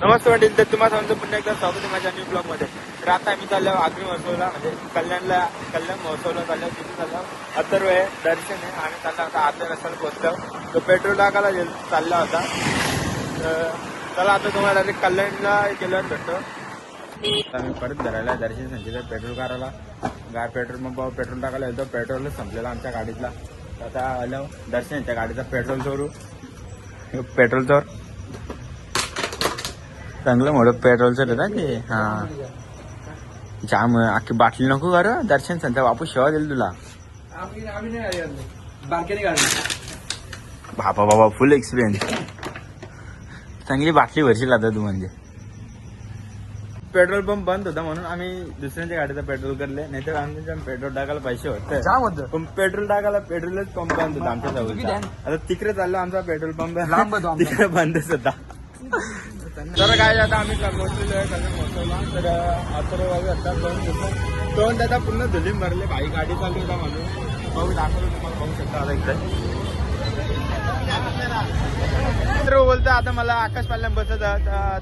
नमस्ते मंडळी तर तुम्हाला सांगतो पुन्हा एकदा स्वागत आहे माझ्या न्यू ब्लॉगमध्ये. तर आता आम्ही चाललो आग्री महोत्सवला म्हणजे कल्याणला कल्याण महोत्सवला चाललो तिथे चाललो अथर्व आहे दर्शन आहे आणि चालला होता आर्ध्या रस्त्याला पोहोचलो तो पेट्रोल टाकायला चालला होता तर चला आता तुम्हाला डायरेक्ट कल्याणला गेल्यावर भेटतो आम्ही परत धरायला दर्शन सांगितलं पेट्रोल कारायला गाय पेट्रोल मग पेट्रोल टाकायला येतो पेट्रोलच संपलेला आमच्या गाडीतला. आता आलो दर्शन त्या गाडीचा पेट्रोल चोरू. पेट्रोल चोर. चांगलं मोठं पेट्रोलचं देता ते हा. जाम अख्खी बाटली नको कर दर्शन संत वापस शेवा दिल तुला. बाबा बाबा फुल एक्सपिरियन्स चांगली बाटली भरशील आता तू म्हणजे. पेट्रोल पंप बंद होता म्हणून आम्ही दुसऱ्यांच्या गाडीचा पेट्रोल करले नाही तर आमच्या पेट्रोल टाकायला पैसे होते. जाम होतं पण पेट्रोल टाकायला पेट्रोलच पंप बंद होता आमच्या जवळ आता तिकडे चाललो आमचा पेट्रोल पंप. होतो. तिकडे बंदच होता. तर काय आता आम्ही पोहोचलेलो आहे महोत्सवला तर अथर्व बाबू आता दोन दोन पूर्ण धुलीम भरले भाई गाडी चालली होता म्हणून भाऊ दाखवलं तुम्हाला पाहू शकता आता इकडे. बोलतो आता मला आकाश पाल्याम बसत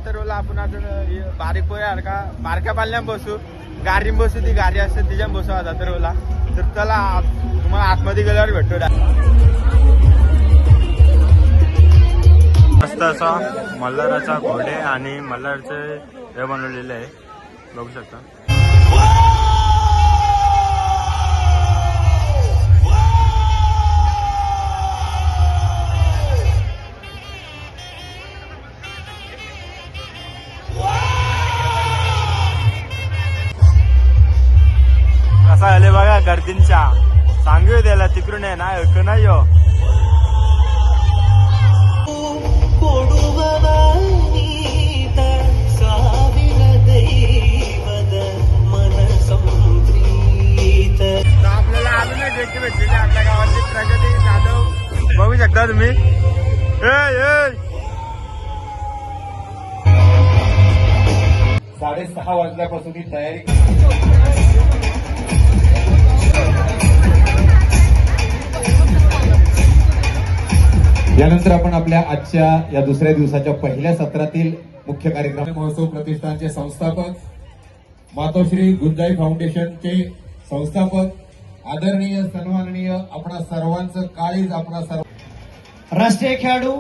तर आपण आता बारीक पोया का बारक्या पाल्याम बसू. गाडी बसू ती गाडी असते तिच्या बसू आता तर तर चला आत- तुम्हाला आतमध्ये गेल्यावर भेटतो असा मल्हाराचा घोडे आणि मल्हारचे हे बनवलेले आहे. बघू शकता. कसा आले बघा गर्दींच्या सांगू त्याला तिकडून आहे ना ऐकू नाही हो. जाधव बघू तुम्ही ए. साडेसहा वाजल्यापासून ही तयारी यानंतर आपण आपल्या आजच्या या दुसऱ्या दिवसाच्या पहिल्या सत्रातील मुख्य कार्यक्रम महोत्सव प्रतिष्ठानचे संस्थापक मातोश्री गुंजाई फाउंडेशनचे संस्थापक आदरणीय सन्माननीय आपणा सर्वांचं काळीज आपणा सर्व राष्ट्रीय खेळाडू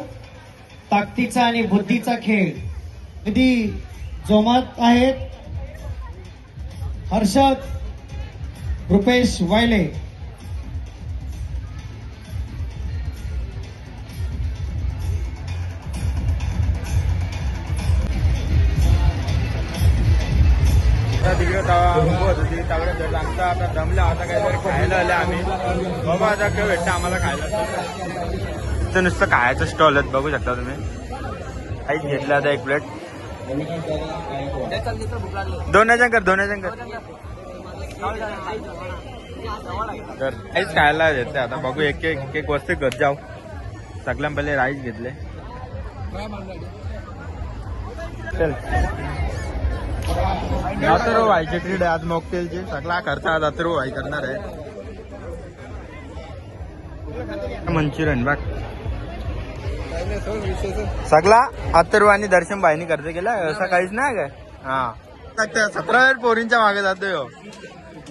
ताकदीचा आणि बुद्धीचा खेळ. अगदी जोमात आहेत. हर्षद रुपेश वायले. आता तिकडे तवा आमचा आता दमला आता काहीतरी खायला आले आम्ही. बाबा आता काय भेटतं आम्हाला खायला. इथं नुसतं खायचं स्टॉल आहेत बघू शकता तुम्ही. काहीच घेतलं आता एक प्लेट दोन कर दोन कर. तर काहीच खायला येते आता बघू एक एक एक वस्तू घर जाऊ. सगळ्यां पहिले राईस घेतले. चल. अथर्व व्हायचे ट्रीट आहे आज मॉकटेलची. सगळा खर्च आज अथर्व व्हाय करणार आहे. मंचुरियन बघ. सगळा अथर्व आणि दर्शन भाईनी खर्च केला. असं काहीच नाही काय? हा. सतरा वेळ पोरींच्या मागे जातोय हो.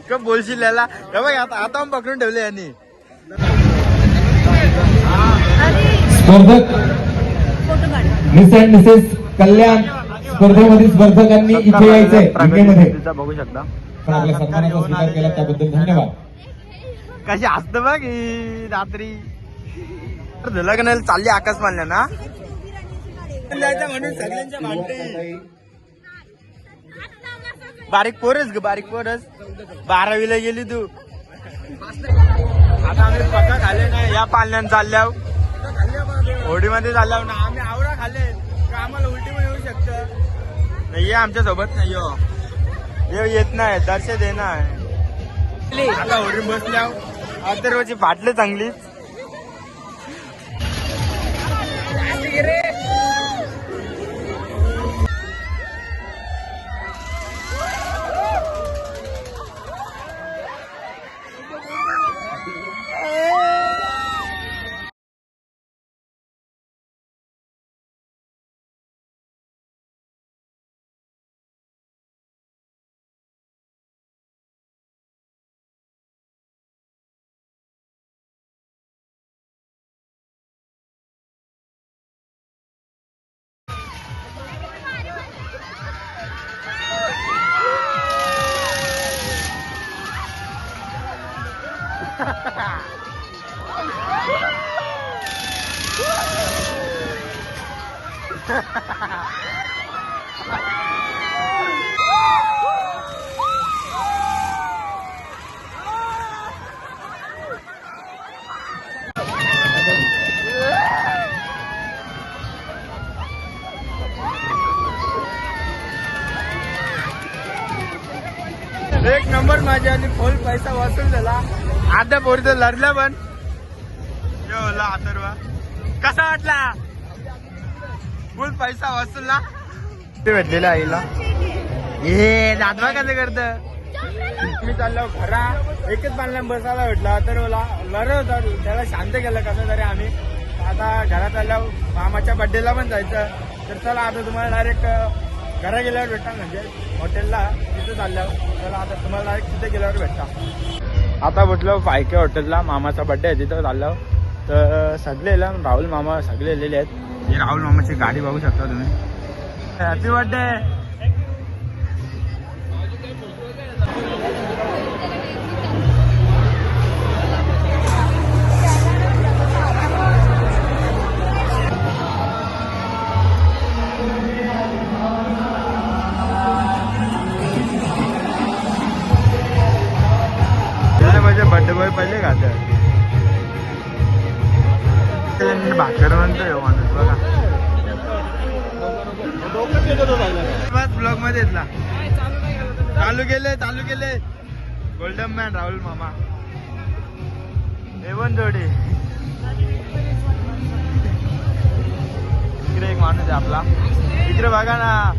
का बोलशील याला आता आता पकडून ठेवले यांनी. स्पर्धक. Miss and Mrs Kalyan. स्पर्धेमध्ये स्पर्धकांनी इथे यायचंय बघू शकता. आपल्या सन्मानाचा स्वीकार केला त्याबद्दल धन्यवाद. कशी असत बघ रात्री. नाही चालली आकाश मानल्या ना? म्हणून सगळ्यांच्या भांडते बारीक पोरच ग बारीक पोरच बारावीला गेली तू. आता आम्ही पक्का खाल्ले नाही या पालण्यात चालल्या होडीमध्ये चालल्या ना आम्ही आवडा खाल्ले. का आम्हाला उलटी पण येऊ शकतं? नाही ये आमच्यासोबत नाही यो. ये येत नाही दर्शन दे ना आता होडी बसल्या अथर्वची फाटले चांगलीच. पैसा वसूल झाला. आता पोरीत लढला पण. जेवला अथर्वा. कसा वाटला? फुल पैसा वसूलला ते भेटलेला आईला. हे दादवा कसं करत? मी चाललो घरा. एकच बांधला बसायला भेटला. तर लढ होता त्याला शांत केलं कसं तरी आम्ही. आता घरात आल्यावर मामाच्या बड्डेला पण जायचं. तर चला आता तुम्हाला डायरेक्ट घरा गेल्यावर भेटता म्हणजे हॉटेलला तिथं चालल्यावर. चला आता तुम्हाला डायरेक्ट तिथे गेल्यावर भेटता. आता म्हटलं पायके हॉटेलला मामाचा बड्डे आहे तिथं चाललं तर सगळेला राहुल मामा सगळे आलेले आहेत. राहुल मामाची गाडी बघू शकता तुम्ही. हॅपी बर्थडे त्याने माझे बर्थडे बॉय पहिले खात भाकर म्हणतो माणूस बघा. बस ब्लॉगमध्ये येतला चालू केले चालू केले. गोल्डन मॅन राहुल मामा. एवन जोडी. इकडे एक माणूस आहे आपला. इकडे बघा ना.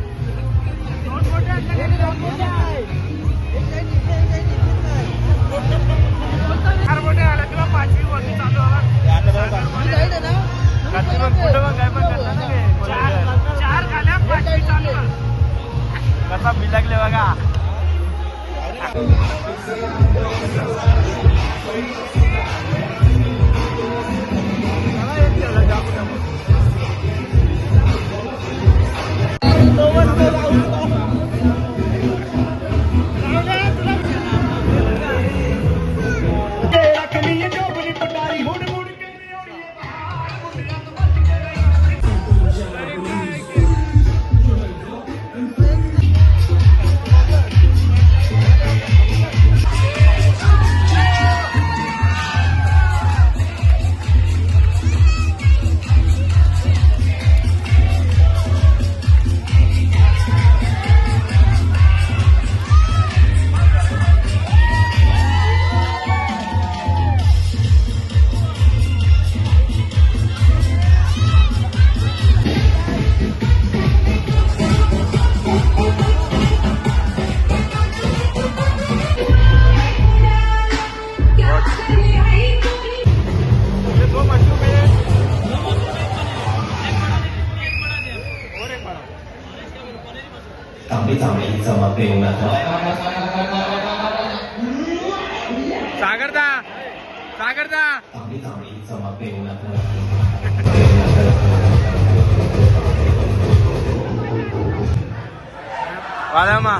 तांबडी तांबडी जमा पेऊ सागरदा सागरदा. तांबडी तांबडी जमा पेऊ वादामा